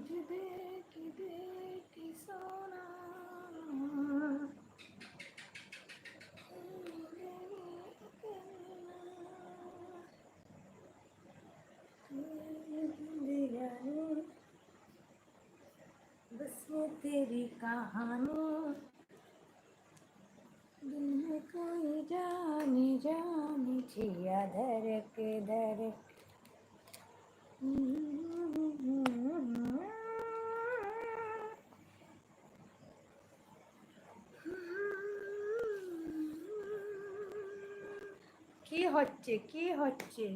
देखी देखी सोना। बस में तेरी कहानी। दिल में कोई जाने जाने छिया धड़क धड़क। কি হচ্ছে? কি হচ্ছে?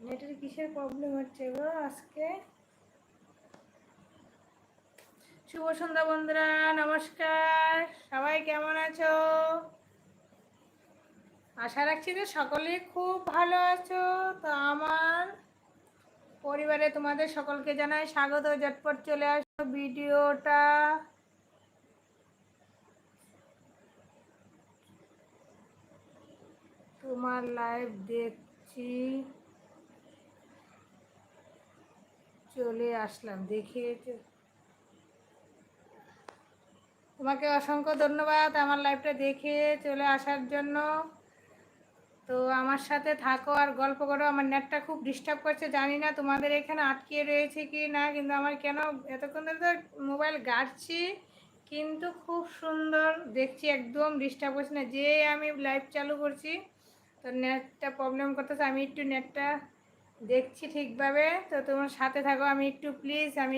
নেটের কিসের প্রবলেম হচ্ছে গো আজকে? শুভ সন্ধ্যা বন্ধুরা, নমস্কার। সবাই কেমন আছো? আশা রাখছি যে সকলে খুব ভালো আছো। তো আমার পরিবারে তোমাদের সকলকে জানাই স্বাগত। ঝটপট চলে আসো ভিডিওটা। তোমার লাইভ দেখছি। চলে আসলাম, দেখে তোমাকে অসংখ্য ধন্যবাদ আমার লাইভটা দেখে চলে আসার জন্য। তো আমার সাথে থাকো আর গল্প করো, আমার নেটটা খুব ডিস্টার্ব করছে, জানি না তোমাদের এখানে আটকে রয়েছে কি না, কিন্তু আমার কেন এতক্ষণ ধরে তো মোবাইল গাড়ছি কিন্তু খুব সুন্দর দেখছি, একদম ডিস্টার্ব করছে না। যে আমি লাইভ চালু করছি তো নেটটা প্রবলেম করতেছে, আমি একটু নেটটা দেখছি ঠিকভাবে। তো তোমার সাথে থাকো, আমি একটু প্লিজ আমি